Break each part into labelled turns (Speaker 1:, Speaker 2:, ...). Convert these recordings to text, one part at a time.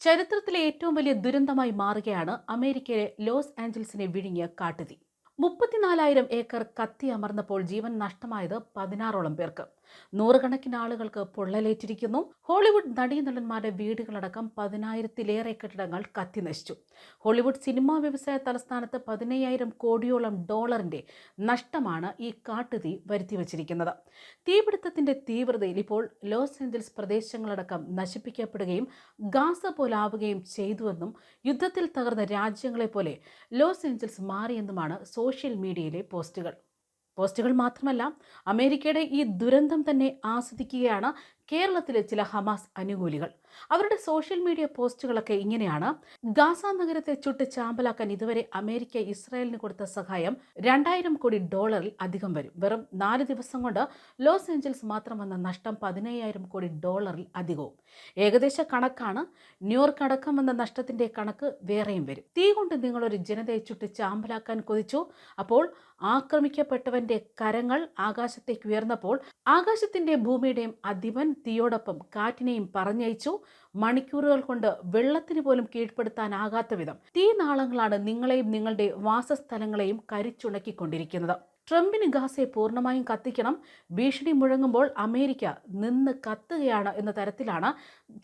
Speaker 1: ചരിത്രത്തിലെ ഏറ്റവും വലിയ ദുരന്തമായി മാറുകയാണ് അമേരിക്കയിലെ ലോസ് ആഞ്ചൽസിനെ വിഴുങ്ങിയ കാട്ടുതീ. മുപ്പത്തിനാലായിരം ഏക്കർ കത്തി അമർന്നപ്പോൾ ജീവൻ നഷ്ടമായത് പതിനാറോളം പേർക്ക്. നൂറുകണക്കിന് ആളുകൾക്ക് പൊള്ളലേറ്റിരിക്കുന്നു. ഹോളിവുഡ് നടീനടന്മാരുടെ വീടുകളടക്കം പതിനായിരത്തിലേറെ കെട്ടിടങ്ങൾ കത്തിനശിച്ചു. ഹോളിവുഡ് സിനിമാ വ്യവസായ തലസ്ഥാനത്ത് പതിനയ്യായിരം കോടിയോളം ഡോളറിന്റെ നഷ്ടമാണ് ഈ കാട്ടുതീ വരുത്തിവച്ചിരിക്കുന്നത്. തീപിടുത്തത്തിന്റെ തീവ്രതയിൽ ഇപ്പോൾ ലോസ് ഏഞ്ചൽസ് പ്രദേശങ്ങളടക്കം നശിപ്പിക്കപ്പെടുകയും ഗാസ പോലാവുകയും ചെയ്തുവെന്നും യുദ്ധത്തിൽ തകർന്ന രാജ്യങ്ങളെ പോലെ ലോസ് ഏഞ്ചൽസ് മാറിയെന്നുമാണ് സോഷ്യൽ മീഡിയയിലെ പോസ്റ്റുകൾ. പോസ്റ്റുകൾ മാത്രമല്ല അമേരിക്കയുടെ ഈ ദുരന്തം തന്നെ ആസ്വദിക്കുകയാണ് കേരളത്തിലെ ചില ഹമാസ് അനുകൂലികൾ. അവരുടെ സോഷ്യൽ മീഡിയ പോസ്റ്റുകളൊക്കെ ഇങ്ങനെയാണ്. ഗാസ നഗരത്തെ ചുട്ട് ചാമ്പലാക്കാൻ ഇതുവരെ അമേരിക്ക ഇസ്രായേലിന് കൊടുത്ത സഹായം രണ്ടായിരം കോടി ഡോളറിൽ അധികം വരും. വെറും നാല് ദിവസം കൊണ്ട് ലോസ് ഏഞ്ചൽസ് മാത്രം വന്ന നഷ്ടം പതിനയ്യായിരം കോടി ഡോളറിൽ അധികവും. ഏകദേശ കണക്കാണ്. ന്യൂയോർക്ക് അടക്കം വന്ന നഷ്ടത്തിന്റെ കണക്ക് വേറെയും വരും. തീ കൊണ്ട് നിങ്ങളൊരു ജനതയെ ചുട്ട് ചാമ്പലാക്കാൻ കൊതിച്ചു. അപ്പോൾ ആക്രമിക്കപ്പെട്ടവന്റെ കരങ്ങൾ ആകാശത്തേക്ക് ഉയർന്നപ്പോൾ ആകാശത്തിന്റെ ഭൂമിയുടെയും അധിപൻ തീയോടൊപ്പം കാറ്റിനെയും പറഞ്ഞയച്ചു. മണിക്കൂറുകൾ കൊണ്ട് വെള്ളത്തിന് പോലും കീഴ്പ്പെടുത്താനാകാത്ത വിധം തീ നാളങ്ങളാണ് നിങ്ങളെയും നിങ്ങളുടെ വാസസ്ഥലങ്ങളെയും കരിച്ചുണക്കിക്കൊണ്ടിരിക്കുന്നത്. ട്രംപിന് ഗാസയെ പൂർണമായും കത്തിക്കണം. ഭീഷണി മുഴങ്ങുമ്പോൾ അമേരിക്ക നിന്ന് കത്തുകയാണ് എന്ന തരത്തിലാണ്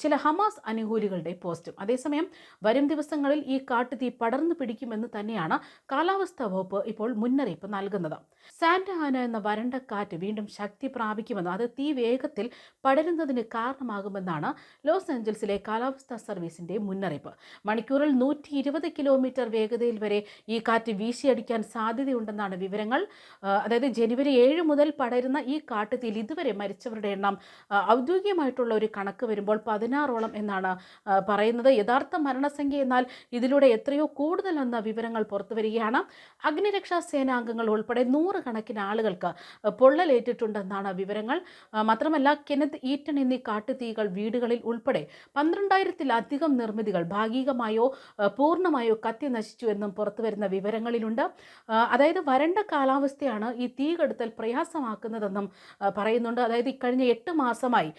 Speaker 1: ചില ഹമാസ് അനുകൂലികളുടെ പോസ്റ്റും. അതേസമയം വരും ദിവസങ്ങളിൽ ഈ കാട്ടുതീ പടർന്നു പിടിക്കുമെന്ന് തന്നെയാണ് കാലാവസ്ഥാ വകുപ്പ് ഇപ്പോൾ മുന്നറിയിപ്പ് നൽകുന്നത്. സാന്റ ആന എന്ന വരണ്ട കാറ്റ് വീണ്ടും ശക്തി പ്രാപിക്കുമെന്നും അത് തീ വേഗത്തിൽ പടരുന്നതിന് കാരണമാകുമെന്നാണ് ലോസ് ഏഞ്ചൽസിലെ കാലാവസ്ഥാ സർവീസിന്റെ മുന്നറിയിപ്പ്. മണിക്കൂറിൽ നൂറ്റി ഇരുപത് കിലോമീറ്റർ വേഗതയിൽ വരെ ഈ കാറ്റ് വീശിയടിക്കാൻ സാധ്യതയുണ്ടെന്നാണ് വിവരങ്ങൾ. അതായത് ജനുവരി ഏഴ് മുതൽ പടരുന്ന ഈ കാട്ടുതീയിൽ ഇതുവരെ മരിച്ചവരുടെ എണ്ണം ഔദ്യോഗികമായിട്ടുള്ള ഒരു കണക്ക് വരുമ്പോൾ പതിനാറോളം എന്നാണ് പറയുന്നത്. യഥാർത്ഥ മരണസംഖ്യ എന്നാൽ ഇതിലൂടെ എത്രയോ കൂടുതലെന്ന വിവരങ്ങൾ പുറത്തു വരികയാണ് അഗ്നിരക്ഷാ സേനാംഗങ്ങൾ ഉൾപ്പെടെ നൂറുകണക്കിന് ആളുകൾക്ക് പൊള്ളലേറ്റിട്ടുണ്ടെന്നാണ് വിവരങ്ങൾ. മാത്രമല്ല കെനത്ത് ഈറ്റൺ എന്നീ കാട്ടുതീകൾ വീടുകളിൽ ഉൾപ്പെടെ പന്ത്രണ്ടായിരത്തിലധികം നിർമ്മിതികൾ ഭാഗികമായോ പൂർണമായോ കത്തി നശിച്ചു എന്നും പുറത്തുവരുന്ന വിവരങ്ങളിലുണ്ട്. അതായത് വരണ്ട കാലാവസ്ഥയാണ് ഈ തീ കെടുത്തൽ പ്രയാസമാക്കുന്നതെന്നും പറയുന്നുണ്ട്. അതായത് ഇക്കഴിഞ്ഞ എട്ട് മാസമായി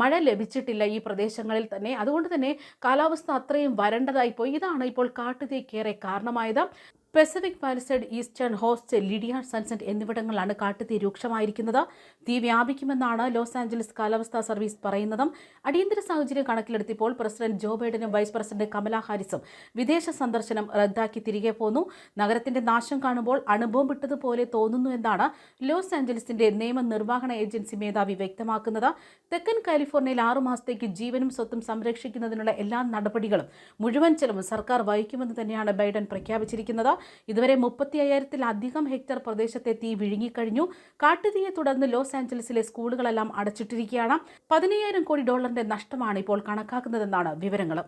Speaker 1: മഴ ലഭിച്ചിട്ടില്ല ഈ പ്രദേശങ്ങളിൽ തന്നെ. അതുകൊണ്ട് തന്നെ കാലാവസ്ഥ അത്രയും വരണ്ടതായി പോയി ഇതാണ് ഇപ്പോൾ കാട്ടുതീക്കേറെ കാരണമായത്. Pacific Palisade eastern host Lidia Sunset എന്നിവിടങ്ങളിലാണ് കാട്ടുതീ രൂക്ഷമായിരിക്കുന്നത്. തീ വ്യാപിക്കുമെന്നാണ് ലോസ് ആഞ്ചലസ് കാലാവസ്ഥാ സർവീസ് പറയുന്നതും. അടിയന്തര സാഹചര്യം കണക്കിലെടുത്തിപ്പോൾ പ്രസിഡന്റ് ജോ ബൈഡനും വൈസ് പ്രസിഡന്റ് കമലാ ഹാരിസും വിദേശ സന്ദർശനം റദ്ദാക്കി തിരികെ പോന്നു. നഗരത്തിന്റെ നാശം കാണുമ്പോൾ അണുബോംബിട്ടതുപോലെ തോന്നുന്നു എന്നാണ് ലോസ് ആഞ്ചലസിന്റെ നിയമനിർവഹണ ഏജൻസി മേധാവി വ്യക്തമാക്കുന്നത്. തെക്കൻ കാലിഫോർണിയയിൽ ആറു മാസത്തേക്ക് ജീവനും സ്വത്തും സംരക്ഷിക്കുന്നതിനുള്ള എല്ലാ നടപടികളും മുഴുവൻ ചെലവും സർക്കാർ വഹിക്കുമെന്ന് തന്നെയാണ് ബൈഡൻ പ്രഖ്യാപിച്ചിരിക്കുന്നത്. ഇതുവരെ മുപ്പത്തി അയ്യായിരത്തിലധികം ഹെക്ടർ പ്രദേശത്തെ തീ വിഴുങ്ങിക്കഴിഞ്ഞു. കാട്ടുതീയെ തുടർന്ന് ലോസ് ആഞ്ചലസിലെ സ്കൂളുകളെല്ലാം അടച്ചിട്ടിരിക്കുകയാണ്. പതിനയ്യായിരം കോടി ഡോളറിന്റെ നഷ്ടമാണ് ഇപ്പോൾ കണക്കാക്കുന്നതെന്നാണ് വിവരങ്ങൾ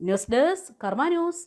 Speaker 1: ന്യൂസ് ഡെസ്ക് കർമ്മ ന്യൂസ്.